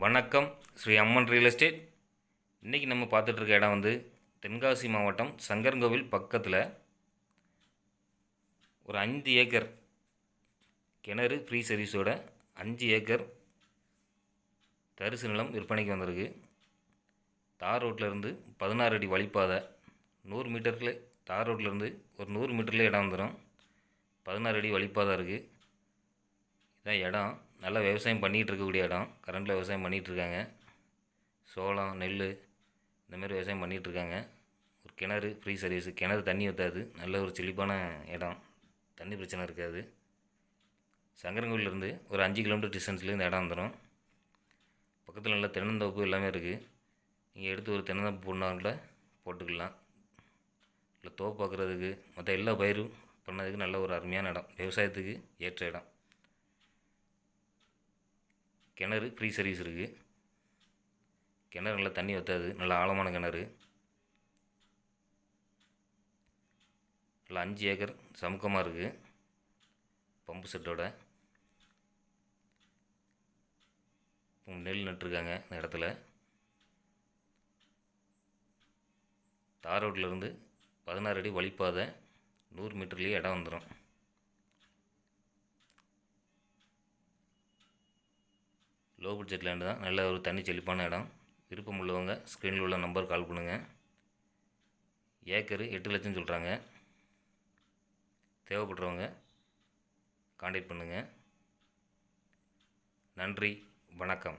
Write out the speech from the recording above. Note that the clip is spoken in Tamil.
வணக்கம். Sri Amman real estate. இன்றைக்கி நம்ம பார்த்துட்ருக்க இடம் வந்து தென்காசி மாவட்டம் சங்கரன்கோவில் பக்கத்தில் ஒரு அஞ்சு ஏக்கர் கிணறு ஃப்ரீ சர்வீஸோட அஞ்சு ஏக்கர் தரிசு நிலம் விற்பனைக்கு வந்திருக்கு. தார் ரோட்லேருந்து பதினாறு அடி வழிப்பாதை. நூறு மீட்டருக்குள்ளே தார் ரோட்லேருந்து ஒரு நூறு மீட்டர்லேயே இடம் வந்துடும் பதினாறு அடி வழிப்பாதை இருக்குது இதான் இடம். நல்லா விவசாயம் பண்ணிகிட்டு இருக்கக்கூடிய இடம். கரண்டில் விவசாயம் பண்ணிகிட்டு இருக்காங்க சோளம் நெல் இந்தமாரி விவசாயம் பண்ணிகிட்ருக்காங்க. ஒரு கிணறு ஃப்ரீ சர்வீஸு. கிணறு தண்ணி ஊற்றாது நல்ல ஒரு செழிப்பான இடம். தண்ணி பிரச்சனை இருக்காது. சங்கரங்கோவிலேருந்து ஒரு அஞ்சு கிலோமீட்டர் டிஸ்டன்ஸ்லேருந்து இந்த இடம் வந்துடும் பக்கத்தில் நல்ல தென்னந்தோப்பு எல்லாமே இருக்குது நீங்கள் எடுத்து ஒரு தென்னந்தோப்பு போடணும்ல போட்டுக்கலாம். இல்லை தோப்பு பார்க்குறதுக்கு மற்ற எல்லா பயிரும் பண்ணதுக்கு நல்ல ஒரு அருமையான இடம். விவசாயத்துக்கு ஏற்ற இடம். கிணறு ஃப்ரீ சர்வீஸ் இருக்குது கிணறு நல்லா தண்ணி வற்றாது நல்ல ஆழமான கிணறு. நல்லா அஞ்சு ஏக்கர் சமுக்கமாக இருக்குது பம்பு செட்டோட. நெல் நட்டுருக்காங்க இந்த இடத்துல. தார் ரோட்லேருந்து பதினாறு அடி வழிப்பாதை நூறு மீட்டர்லேயே இடம் வந்துடும் லோ பட்ஜெட் லேண்டு தான். நல்ல ஒரு தனி செழிப்பான இடம். விருப்பம் உள்ளவங்க ஸ்க்ரீனில் உள்ள நம்பர் கால் பண்ணுங்கள் ஏக்கரு எட்டு லட்சம் சொல்கிறாங்க தேவைப்படுறவங்க காண்டாக்ட் பண்ணுங்கள் நன்றி. வணக்கம்.